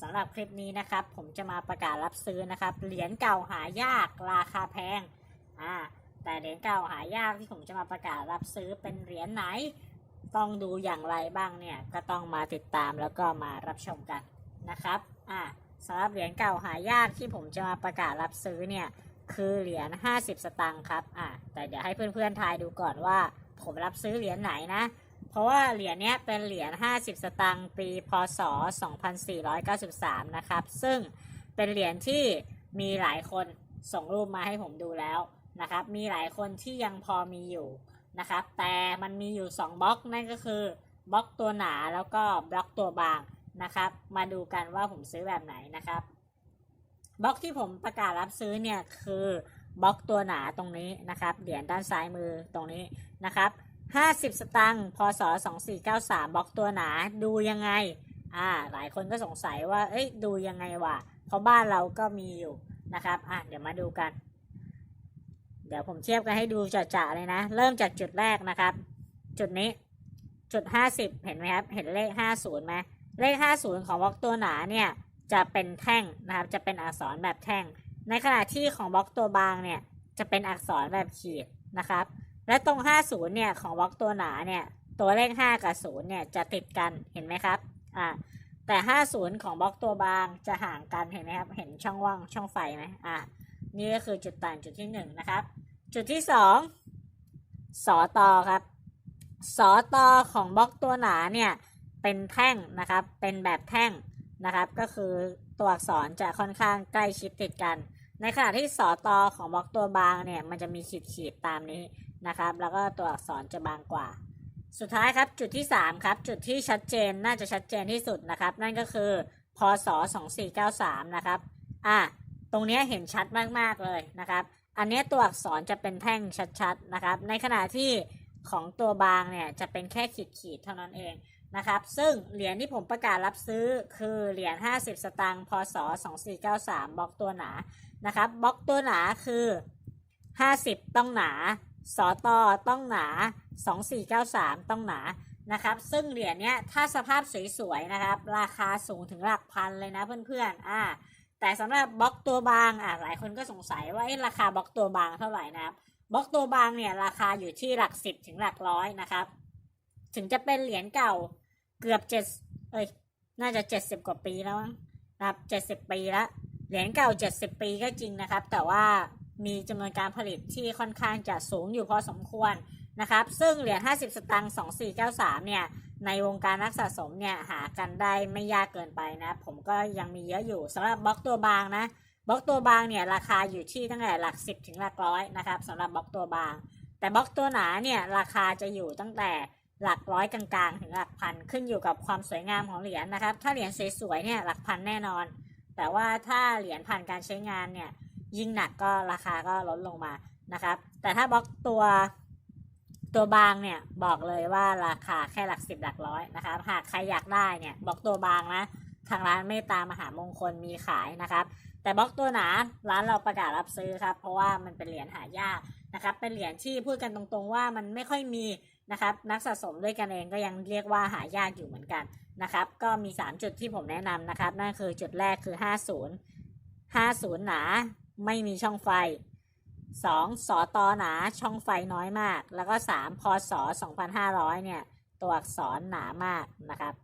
สำหรับคลิปนี้นะครับ ผมจะมาประกาศรับซื้อนะครับ เหรียญเก่าหายากราคาแพงอ่าแต่เหรียญเก่าหายากที่ผมจะมาประกาศรับซื้อเป็นเหรียญไหน ต้องดูอย่างไรบ้างเนี่ยก็ต้องมาติดตามแล้วก็มารับชมกันนะครับอ่าสำหรับเหรียญเก่าหายากที่ผมจะมาประกาศรับซื้อเนี่ยคือเหรียญ50 สตางค์ครับอ่าแต่เดี๋ยวให้เพื่อนๆทายดูก่อนว่า ผมรับซื้อเหรียญไหนนะ เพราะว่าเหรียญเนี้ยเป็นเหรียญ 50 สตางค์ปี พศ 2493 นะครับ ซึ่งเป็นเหรียญที่มีหลายคนส่งรูปมาให้ผมดูแล้วนะครับ มีหลายคนที่ยังพอมีอยู่นะครับ แต่มันมีอยู่ 2บล็อกนั่นก็คือบล็อกตัวหนาแล้วก็บล็อกตัวบางนะครับ มาดูกันว่าผมซื้อแบบไหนนะครับบล็อกที่ผมประกาศรับซื้อเนี่ยคือบล็อกตัวหนาตรงนี้นะครับ เหรียญด้านซ้ายมือตรงนี้นะครับ 50 สตังค์พศ2493บล็อกตัวหนาดูยังไง อ่า หลายคนก็สงสัยว่า เอ้ย ดูยังไงวะ เพราะบ้านเราก็มีอยู่นะครับ อะ เดี๋ยวมาดูกัน เดี๋ยวผมเทียบกันให้ดูจะๆเลยนะ เริ่มจากจุดแรกนะครับ จุดนี้ จุด 50 เห็นไหมครับ เห็นเลข 50ไหมเลข 50 ของบล็อกตัวหนาเนี่ย จะเป็นแท่งนะครับ จะเป็นอักษรแบบแท่ง ในขณะที่ของบล็อกตัวบางเนี่ย จะเป็นอักษรแบบขีดนะครับ และตรง 50 เนี่ยของบล็อกตัวหนาเนี่ยตัวเลข 5 กับ 0 เนี่ยจะติดกันเห็นไหมครับอ่าแต่ 50 ของบล็อกตัวบางจะห่างกันเห็นไหมครับเห็นช่องว่างช่องไฟไหมอ่านี่ก็คือจุดต่างจุดที่ 1 นะครับ จุดที่ 2 สอตอครับสอตอของบล็อกตัวหนาเนี่ยเป็นแท่งนะครับเป็นแบบแท่งนะครับ ก็คือตัวอักษรจะค่อนข้างใกล้ชิดติดกัน ในขณะที่สอตอของบล็อกตัวบางเนี่ยมันจะมีขีดขีดๆตามนี้นะครับ แล้วก็ตัวอักษรจะบางกว่า สุดท้ายครับจุดที่ 3 ครับ จุดที่ชัดเจนน่าจะชัดเจนที่สุดนะครับ นั่นก็คือพศ2493 นะครับอะตรงนี้เห็นชัดมากๆเลยนะครับ อันนี้ตัวอักษรจะเป็นแท่งชัดๆนะครับ ในขณะที่ของตัวบางเนี่ยจะเป็นแค่ขีดๆเท่านั้นเอง นะครับ ซึ่งเหรียญที่ผมประกาศรับซื้อคือเหรียญ 50 สตางค์ พศ 2493 บล็อกตัวหนา นะครับ บล็อกตัวหนาคือ 50 ต้องหนา สอตอต้องหนา 2493 ต้องหนา นะครับ ซึ่งเหรียญเนี้ยถ้าสภาพสวยๆ นะครับ ราคาสูงถึงหลักพันเลยนะเพื่อนๆ อ่า แต่สำหรับบล็อกตัวบาง อ่าหลายคนก็สงสัยว่าเอ๊ะราคาบล็อกตัวบางเท่าไหร่นะครับ บล็อกตัวบางเนี่ยราคาอยู่ที่หลักสิบถึงหลักร้อยนะครับ ถึงจะเป็นเหรียญเก่า เกือบเจ็ดเอ้ยน่าจะเจ็ดสิบกว่าปีแล้วนะครับเจ็ดสิบปีละเหรียญเก่าเจ็ดสิบปีก็จริงนะครับ แต่ว่ามีจำนวนการผลิตที่ค่อนข้างจะสูงอยู่พอสมควรนะครับ ซึ่งเหรียญ50 สตางค์2493 เนี่ย ในวงการนักสะสมเนี่ย หากันได้ไม่ยากเกินไปนะ ผมก็ยังมีเยอะอยู่สำหรับบล็อกตัวบางนะ บล็อกตัวบางเนี่ย ราคาอยู่ที่ตั้งแต่หลัก 10 ถึงหลักร้อยนะครับสำหรับบล็อกตัวบาง แต่บล็อกตัวหนาเนี่ย ราคาจะอยู่ตั้งแต่ หลักร้อยกลางๆ ถึงหลักพันขึ้นอยู่กับความสวยงามของเหรียญนะครับ ถ้าเหรียญสวยๆเนี่ยหลักพันแน่นอน แต่ว่าถ้าเหรียญผ่านการใช้งานเนี่ยยิ่งหนักก็ราคาก็ลดลงมานะครับ แต่ถ้าบล็อกตัวตัวบางเนี่ยบอกเลยว่าราคาแค่หลักสิบหลักร้อยนะครับ หากใครอยากได้เนี่ยบล็อกตัวบางนะทางร้านเมตตามหามงคลมีขายนะครับ แต่บล็อกตัวหนาร้านเราประกาศรับซื้อครับ เพราะว่ามันเป็นเหรียญหายากนะครับ เป็นเหรียญที่พูดกันตรงๆว่ามันไม่ค่อยมี นะครับนักสะสมด้วยกันเองก็ยังเรียกว่าหายากอยู่เหมือนกันนะครับ ก็มี 3 จุดที่ผมแนะนำนะครับ นั่นคือจุดแรกคือ 50 50 หนาไม่มีช่องไฟ 2. สอตอหนาช่องไฟน้อยมาก แล้วก็ 3. พศ 2500 เนี่ย ตัวอักษรหนามากนะครับ